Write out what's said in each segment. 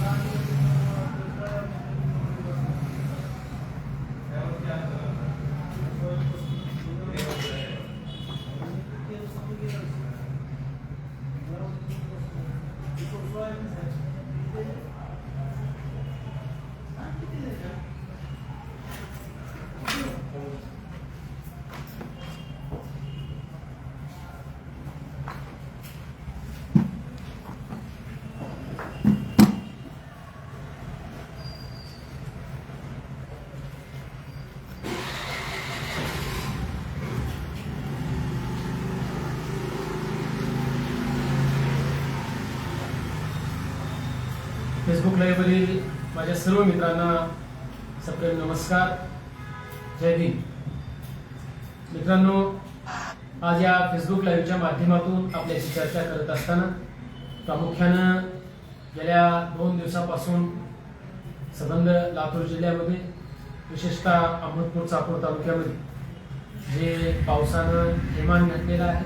Facebook लाईव्हवरील माझ्या सर्व मित्रांना सप्रेम नमस्कार. जय भीम. मित्रांनो आज या फेसबुक लाईव्हच्या माध्यमातून आपल्याशी चर्चा करत असताना प्रामुख्यानं गेल्या दोन दिवसापासून सबंध लातूर जिल्ह्यामध्ये विशेषतः अहमदपूर चाकूर तालुक्यामध्ये जे पावसानं निर्माण घातलेलं आहे.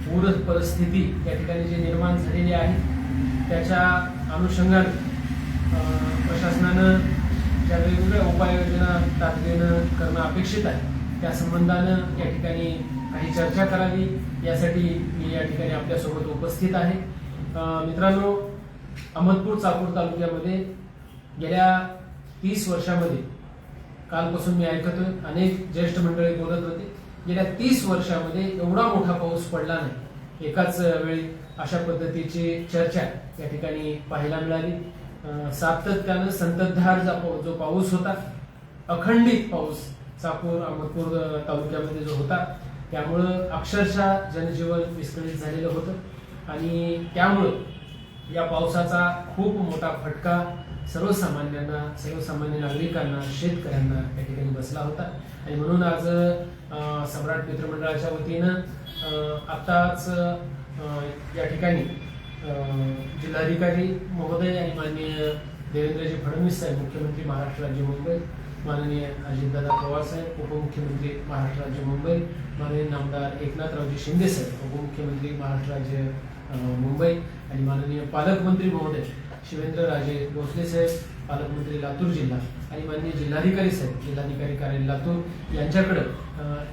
पूर परिस्थिती त्या ठिकाणी जी निर्माण झालेली आहे त्याच्या अनुषंगाने प्रशासनानं ज्या वेगवेगळ्या उपाययोजना तातडीनं करणं अपेक्षित आहे त्या संबंधानं या ठिकाणी काही चर्चा करावी. यासाठी मी या ठिकाणी आपल्यासोबत उपस्थित आहे. मित्रांनो अहमदपूर चाकूर तालुक्यामध्ये गेल्या तीस वर्षामध्ये कालपासून मी ऐकतोय अनेक ज्येष्ठ मंडळी बोलत होते गेल्या तीस वर्षामध्ये एवढा मोठा पाऊस पडला नाही. एकाच वेळी अशा पद्धतीची चर्चा या ठिकाणी पाहायला मिळाली. सातत्यानं संततधार जा पाऊ- जो पाऊस होता अखंडित पाऊस चाकूर अहमदपूर तालुक्यामध्ये जो होता त्यामुळं अक्षरशः जनजीवन विस्कळीत झालेलं होतं. आणि त्यामुळं या पावसाचा खूप मोठा फटका सर्वसामान्यांना सर्वसामान्य नागरिकांना शेतकऱ्यांना या ठिकाणी बसला होता. आणि म्हणून आज सम्राट मित्रमंडळाच्या वतीनं आत्ताच या ठिकाणी जिल्हाधिकारी महोदय आणि माननीय देवेंद्रजी फडणवीस साहेब मुख्यमंत्री महाराष्ट्र राज्य मुंबई माननीय अजितदादा पवार साहेब उपमुख्यमंत्री महाराष्ट्र राज्य मुंबई माननीय नामदार एकनाथरावजी शिंदे साहेब उपमुख्यमंत्री महाराष्ट्र राज्य मुंबई आणि माननीय पालकमंत्री महोदय शिवेंद्रराजे भोसले साहेब पालकमंत्री लातूर जिल्हा आणि माननीय जिल्हाधिकारी साहेब जिल्हाधिकारी कार्यालय लातूर यांच्याकडं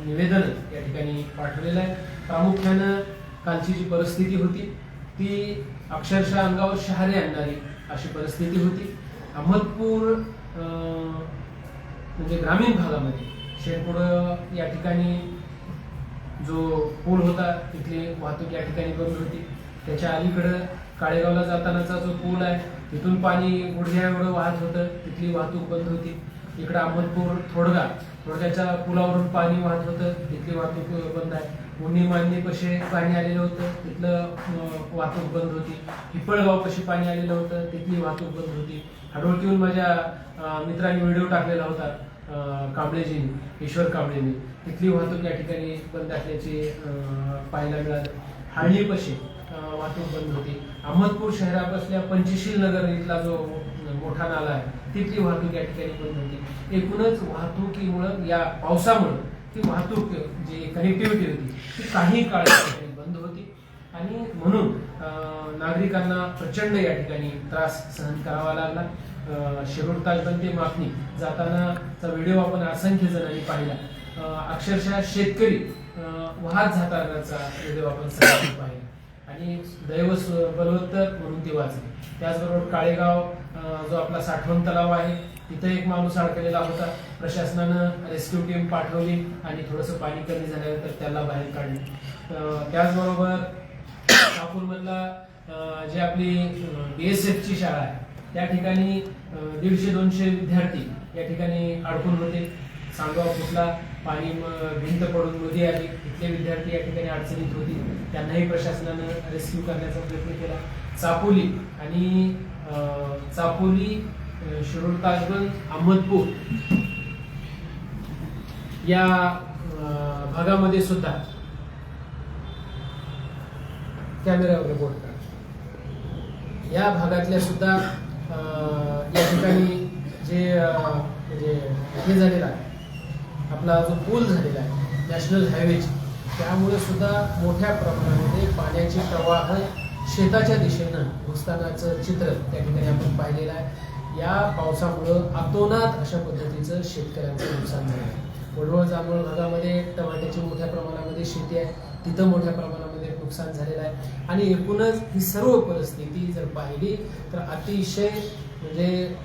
निवेदन या ठिकाणी पाठवलेलं आहे. प्रामुख्यानं कालची जी परिस्थिती होती ती अक्षरशः अंगावर शहारे आणणारी अशी परिस्थिती होती. अहमदपूर म्हणजे ग्रामीण भागामध्ये शेणकुडं या ठिकाणी जो पूल होता तिथली वाहतूक या ठिकाणी बंद होती. त्याच्या अलीकडं काळेगावला जातानाचा जो पूल आहे तिथून पाणी गुडघ्या एवढं वाहत होतं तिथली वाहतूक बंद होती. इकडं अहमदपूर थोडगा थोडग्याच्या पुलावरून पाणी वाहत होतं तिथली वाहतूक बंद आहे. उन्ही मांडणी कसे पाणी आलेलं होतं. तिथलं वाहतूक बंद होती. हिप्पळगाव कशी पाणी आलेलं होतं. तिथली वाहतूक बंद होती. हडवळकीहून माझ्या मित्रांनी व्हिडिओ टाकलेला होता कांबळेजींनी ईश्वर कांबळेंनी. तिथली वाहतूक या ठिकाणी बंद असल्याचे पाहायला मिळालं. हाळणीपाशी वाहतूक बंद होती. अहमदपूर शहरापासल्या पंचशील नगर इथला जो मोठा नाला आहे तिथली वाहतूक या ठिकाणी बंद होती. एकूणच वाहतुकीमुळं या पावसामुळं ती वाहतूक जी कनेक्टिव्हिटी होती ती काही काळ बंद होती. आणि म्हणून नागरिकांना प्रचंड या ठिकाणी त्रास सहन करावा लागला. अं, शिरूर ताजबंद ते मागणी जातानाचा व्हिडिओ आपण असंख्य जणांनी पाहिला. अक्षरशः शेतकरी वाहत जातानाचा व्हिडिओ आपण सगळ्यांनी पाहिला. आणि दैव बलवत्तर म्हणून ते वाचले त्याचबरोबर काळेगाव जो आपला साठवण तलाव आहे तिथं एक माणूस अडकलेला होता. प्रशासनानं रेस्क्यू टीम पाठवली आणि थोडंसं पाणी कमी झाल्यानंतर त्याला बाहेर काढले. त्याचबरोबर नागपूरमधला अं, जी आपली बीएसएफ ची शाळा आहे त्या ठिकाणी दीडशे दोनशे विद्यार्थी या ठिकाणी अडकून होते. सांगवा फुटला पाणी भिंत पडून नदी आली. इथले विद्यार्थी या ठिकाणी अडचणीत होती. त्यांनाही प्रशासनानं रेस्क्यू करण्याचा प्रयत्न केला. चापोली आणि चापोली शिरोड शिरूर अहमदपूर या भागामध्ये सुद्धा कॅमेऱ्यावर रिपोर्ट करा. या भागातल्या सुद्धा या ठिकाणी जे म्हणजे हे झालेला आहे आपला जो पूल झालेला आहे नॅशनल हायवेची त्यामुळे सुद्धा मोठ्या प्रमाणामध्ये पाण्याचे प्रवाह शेताच्या दिशेनं घुसतानाचं चित्र त्या ठिकाणी आपण पाहिलेलं आहे. या पावसामुळं अतोनात अशा पद्धतीचं शेतकऱ्यांचं नुकसान झालं आहे. वडवळ जांभूळ भागामध्ये टमाट्याची मोठ्या प्रमाणामध्ये शेती आहे. तिथं मोठ्या प्रमाणामध्ये नुकसान झालेलं आहे. आणि एकूणच ही सर्व परिस्थिती जर पाहिली तर अतिशय म्हणजे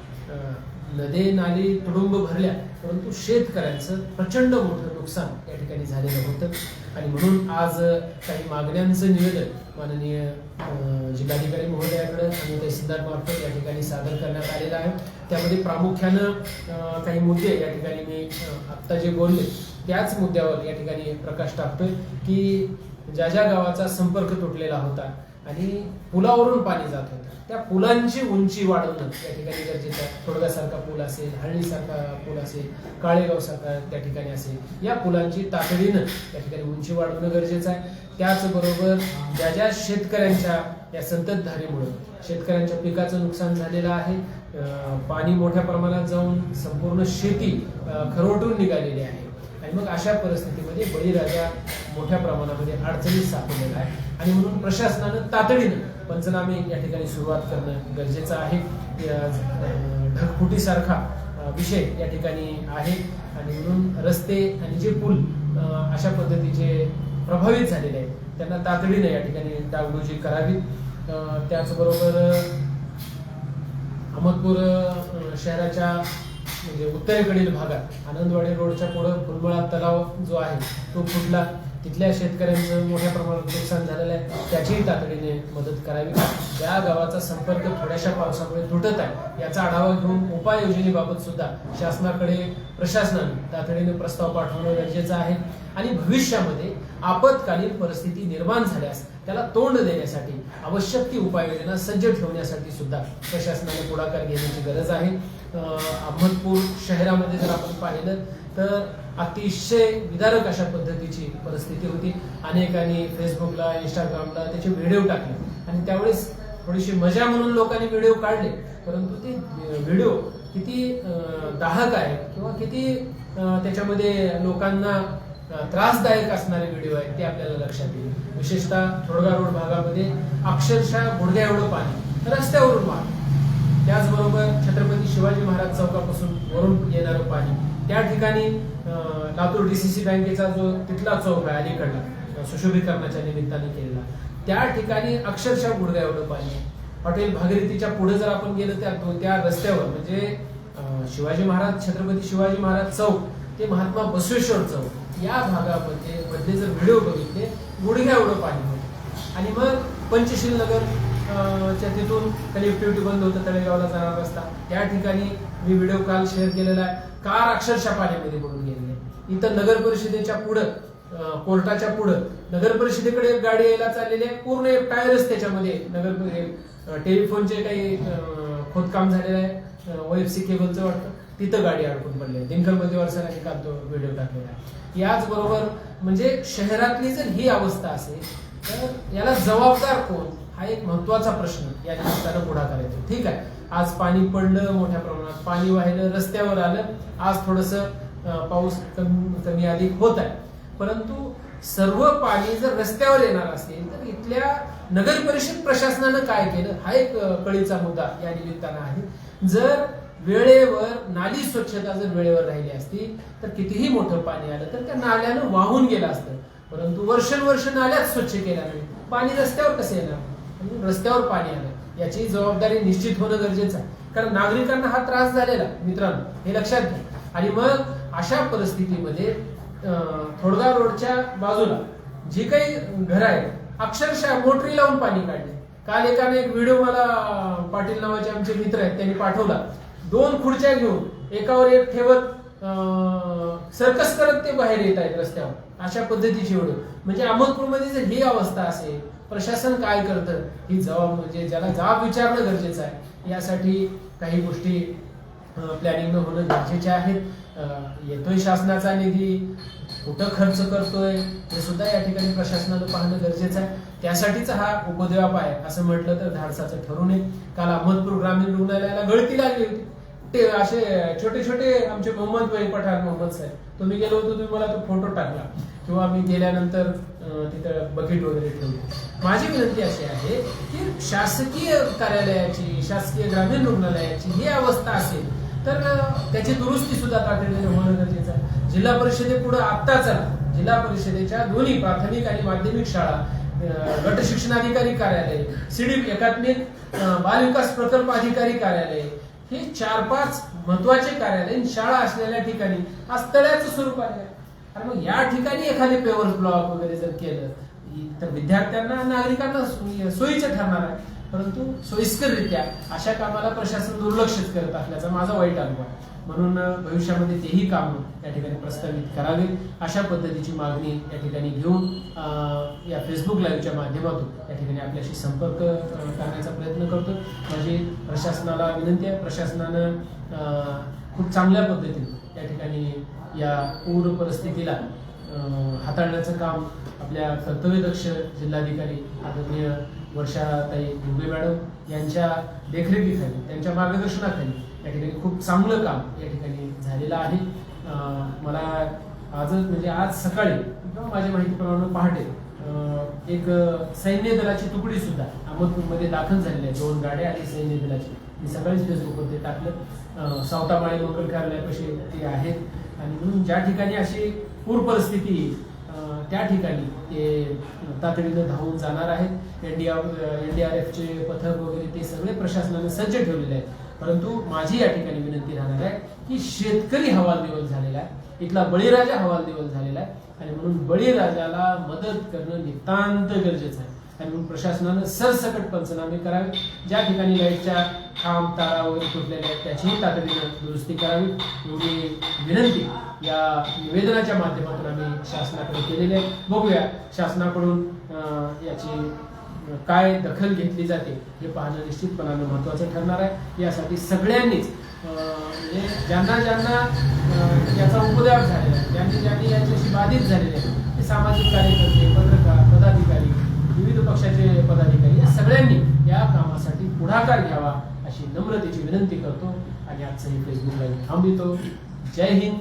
नदे नाली तुडुंब भरल्या परंतु शेतकऱ्यांचं प्रचंड मोठं नुकसान या ठिकाणी झालेलं होतं. आणि म्हणून आज काही मागण्यांचं निवेदन माननीय जिल्हाधिकारी महोदयाकडे आणि तहसीलदारमार्फत या ठिकाणी सादर करण्यात आलेलं आहे. त्यामध्ये प्रामुख्यानं काही मुद्दे या ठिकाणी मी आत्ता जे बोलले त्याच मुद्द्यावर या ठिकाणी प्रकाश टाकतोय की ज्या ज्या गावाचा संपर्क तुटलेला होता आणि पुलावरून पाणी जात होतं. त्या पुलांची उंची वाढवणं त्या ठिकाणी गरजेचं आहे. थोडगासारखा पूल असेल हळणीसारखा पूल असेल काळेगाव सारखा त्या ठिकाणी असेल या पुलांची तातडीनं त्या ठिकाणी उंची वाढवणं गरजेचं आहे. त्याचबरोबर ज्या ज्या शेतकऱ्यांच्या या संततधारेमुळं शेतकऱ्यांच्या पिकाचं नुकसान झालेलं आहे पाणी मोठ्या प्रमाणात जाऊन संपूर्ण शेती खरवटून निघालेली आहे. आणि मग अशा परिस्थितीमध्ये बळीराजा मोठ्या प्रमाणामध्ये अडचणीत सापडलेला आहे. आणि म्हणून प्रशासनानं तातडीनं पंचनामे या ठिकाणी सुरुवात करणं गरजेचं आहे. ढगफुटीसारखा विषय या ठिकाणी आहे. आणि म्हणून रस्ते आणि जे पूल अशा पद्धतीचे प्रभावित झालेले आहेत त्यांना तातडीनं या ठिकाणी डागडुजी करावी त्याचबरोबर अहमदपूर शहराच्या म्हणजे उत्तरेकडील भागात आनंदवाडी रोडच्या पुढं फुलमळा तलाव जो आहे तो फुटला. तिथल्या शेतकऱ्यांचं मोठ्या प्रमाणात नुकसान झालेलं आहे. त्याचीही तातडीने मदत करावी. ज्या गावाचा संपर्क थोड्याशा पावसामुळे तुटत आहे याचा आढावा घेऊन उपाययोजनेबाबत सुद्धा शासनाकडे प्रशासनाने तातडीने प्रस्ताव पाठवणं गरजेचं आहे. आणि भविष्यामध्ये आपत्कालीन परिस्थिती निर्माण झाल्यास त्याला तोंड देण्यासाठी आवश्यक ती उपाययोजना सज्ज ठेवण्यासाठी सुद्धा प्रशासनाने पुढाकार घेण्याची गरज आहे. अहमदपूर शहरामध्ये जर आपण पाहिलं तर अतिशय विदारक अशा पद्धतीची परिस्थिती होती. अनेकांनी फेसबुकला इंस्टाग्रामला त्याचे व्हिडिओ टाकले. आणि त्यावेळेस थोडीशी मजा म्हणून लोकांनी व्हिडिओ काढले. परंतु ते व्हिडिओ किती दाहक आहे किंवा किती त्याच्यामध्ये लोकांना त्रासदायक असणारे व्हिडिओ आहेत ते आपल्याला लक्षात येईल. विशेषतः थोडगा रोड भागामध्ये अक्षरशः गुडघ्या एवढं पाणी रस्त्यावरून वाहत. त्याचबरोबर छत्रपती शिवाजी महाराज चौकापासून वरून येणारं पाणी. त्या ठिकाणी अं, लातूर डीसीसी बँकेचा जो तिथला चौक आहे अलीकडला सुशोभीकरणाच्या निमित्ताने केलेला त्या ठिकाणी अक्षरशः गुडघ्या एवढं पाणी हॉटेल भागीरथीच्या पुढे जर आपण गेलो त्या त्या रस्त्यावर म्हणजे शिवाजी महाराज छत्रपती शिवाजी महाराज चौक ते महात्मा बसवेश्वर चौक या भागामध्ये मधले जर व्हिडिओ बघितले गुडघ्या एवढं पाणी होतं आणि मग पंचशील नगर च्या तिथून कनेक्टिव्हिटी बंद होतं तळेगावला जाणार रस्ता त्या ठिकाणी मी व्हिडिओ काल शेअर केलेला आहे. कार अक्षरशः पाण्यामध्ये बुडून गेलेली आहे. इथं नगर परिषदेच्या पुढं कोर्टाच्या पुढं नगर परिषदेकडे एक गाडी यायला चाललेली आहे. पूर्ण एक टायरच त्याच्यामध्ये नगर टेलिफोनचे काही खोदकाम झालेलं आहे. ओएफसी एफ सी केबलचं वाटतं. तिथं गाडी अडकून पडली आहे. दिनकरमध्ये सरांनी काल तो व्हिडिओ टाकलेला आहे. याचबरोबर म्हणजे शहरातली जर ही अवस्था असेल तर याला जबाबदार कोण? हा एक महत्त्वाचा प्रश्न या निमित्तानं पुढाकार येतो. ठीक आहे? आज पाणी पडलं मोठ्या प्रमाणात. पाणी वाहिलं रस्त्यावर आलं. आज थोडस पाऊस कमी कमी अधिक होत आहे. परंतु सर्व पाणी जर रस्त्यावर येणार असेल तर इथल्या नगर परिषद प्रशासनानं काय केलं? हा एक कळीचा मुद्दा या निमित्तानं आहे. जर वेळेवर नाली स्वच्छता जर वेळेवर राहिली असती तर कितीही मोठं पाणी आलं तर त्या नाल्यानं वाहून गेलं असतं. परंतु वर्षानुवर्ष नाल्यात स्वच्छ केल्या नाही पाणी रस्त्यावर कसं येणार? रस्त्यावर पाणी आलं. याची जबाबदारी निश्चित होणं गरजेचं आहे. कारण नागरिकांना हा त्रास झालेला मित्रांनो हे लक्षात घ्या. आणि मग अशा परिस्थितीमध्ये थोडगाव रोडच्या बाजूला जी काही घर आहेत अक्षरशः मोटरी लावून पाणी काढले. काल एकाने एक व्हिडिओ मला पाटील नावाचे आमचे मित्र आहेत त्यांनी पाठवला. दोन खुर्च्या घेऊन एकावर एक ठेवत सर्कस करत ते बाहेर येत आहेत रस्त्यावर. अशा पद्धतीची व्हिडिओ. म्हणजे अहमदपूरमध्ये जर ही अवस्था असेल प्रशासन काय करतं? ही जबाब म्हणजे ज्याला जाब विचारणं गरजेचं आहे. यासाठी काही गोष्टी प्लॅनिंग होणं गरजेचे आहेत. येतोय शासनाचा निधी कुठं खर्च करतोय हे सुद्धा या ठिकाणी प्रशासनानं पाहणं गरजेचं आहे. त्यासाठीच हा उपद्व्याप आहे असं म्हटलं तर धाडसाचं ठरू नये. काल अहमदपूर ग्रामीण रुग्णालयाला गळती लागली होती. ते असे छोटे छोटे आमचे मोहम्मद भाई पठाण मोहम्मद साहेब. तुम्ही गेलो होतो तुम्ही मला तो फोटो टाकला. किंवा मी गेल्यानंतर तिथं बकेट वगैरे ठेवले. माझी विनंती अशी आहे की शासकीय कार्यालयाची शासकीय ग्रामीण रुग्णालयाची ही अवस्था असेल तर त्याची दुरुस्ती सुद्धा तातडीने होणं गरजेचं आहे. जिल्हा परिषदेपुढे आत्ताचा जिल्हा परिषदेच्या दोन्ही प्राथमिक आणि माध्यमिक शाळा गट शिक्षणाधिकारी कार्यालय सीडी एकात्मिक बालविकास प्रकल्प अधिकारी कार्यालय हे चार पाच महत्त्वाचे कार्यालय शाळा असलेल्या ठिकाणी आज तळ्याचं स्वरूप आहे. आणि मग या ठिकाणी एखादे पेवर ब्लॉक वगैरे जर केलं तर विद्यार्थ्यांना नागरिकांना सोयीचं ठरणार आहे. परंतु सोयीस्कररित्या अशा कामाला प्रशासन दुर्लक्षित करत असल्याचा माझा वाईट अनुभव आहे. म्हणून भविष्यामध्ये तेही काम या ठिकाणी प्रस्तावित करावे अशा पद्धतीची मागणी या ठिकाणी घेऊन या फेसबुक लाईव्हच्या माध्यमातून या ठिकाणी आपल्याशी संपर्क करण्याचा प्रयत्न करतो माझी प्रशासनाला विनंती आहे. प्रशासनानं खूप चांगल्या पद्धतीने या ठिकाणी या पूर परिस्थितीला हाताळण्याचं काम आपल्या कर्तव्यदक्ष जिल्हाधिकारी आदरणीय वर्षाताई दुबे मॅडम यांच्या देखरेखीखाली त्यांच्या मार्गदर्शनाखाली या ठिकाणी खूप चांगलं काम या ठिकाणी झालेलं आहे. मला आजच म्हणजे आज सकाळी किंवा माझ्या माहितीप्रमाणे पहाटे एक सैन्य दलाची तुकडी सुद्धा अहमदपूरमध्ये दाखल झालेली आहे. दोन गाड्या आणि सैन्य दलाची. मी सकाळीच फेसबुकवर ते टाकलं. सावताबाळी सावतामाळी मंगल कार्यालयापाशी ते आहेत. आणि म्हणून ज्या ठिकाणी अशी पूर परिस्थिती येईल, त्या ठिकाणी ते तातडीनं धावून जाणार आहेत. N D R N D R एफचे पथक वगैरे ते सगळे प्रशासनाने सज्ज ठेवलेले आहेत. परंतु माझी या ठिकाणी विनंती राहणार आहे की शेतकरी हवालदिवल झालेला आहे. इथला बळीराजा हवालदिवल झालेला आहे. आणि म्हणून बळीराजाला मदत करणं नितांत गरजेचं आहे. आणि म्हणून प्रशासनानं सरसकट पंचनामे करावे. ज्या ठिकाणी लाईटच्या खांब तारा वगैरे तुटलेल्या आहेत त्याचीही तातडीनं दुरुस्ती करावी. एवढी विनंती. या निवेदनाच्या माध्यमातून आम्ही शासनाकडे केलेले आहे. बघूया शासनाकडून याची काय दखल घेतली जाते हे पाहणं निश्चितपणानं महत्वाचं ठरणार आहे. यासाठी सगळ्यांनीच म्हणजे ज्यांना ज्यांना याचा उपद्रव झालेला आहे ज्यांनी ज्यांनी याच्याशी बाधित झालेले आहेत ते सामाजिक कार्यकर्ते पत्रकार पदाधिकारी विविध पक्षाचे पदाधिकारी या सगळ्यांनी या कामासाठी पुढाकार घ्यावा अशी नम्रतेची विनंती करतो. आणि आजचं हे फेसबुक लाईव्ह थांबवितो जय हिंद.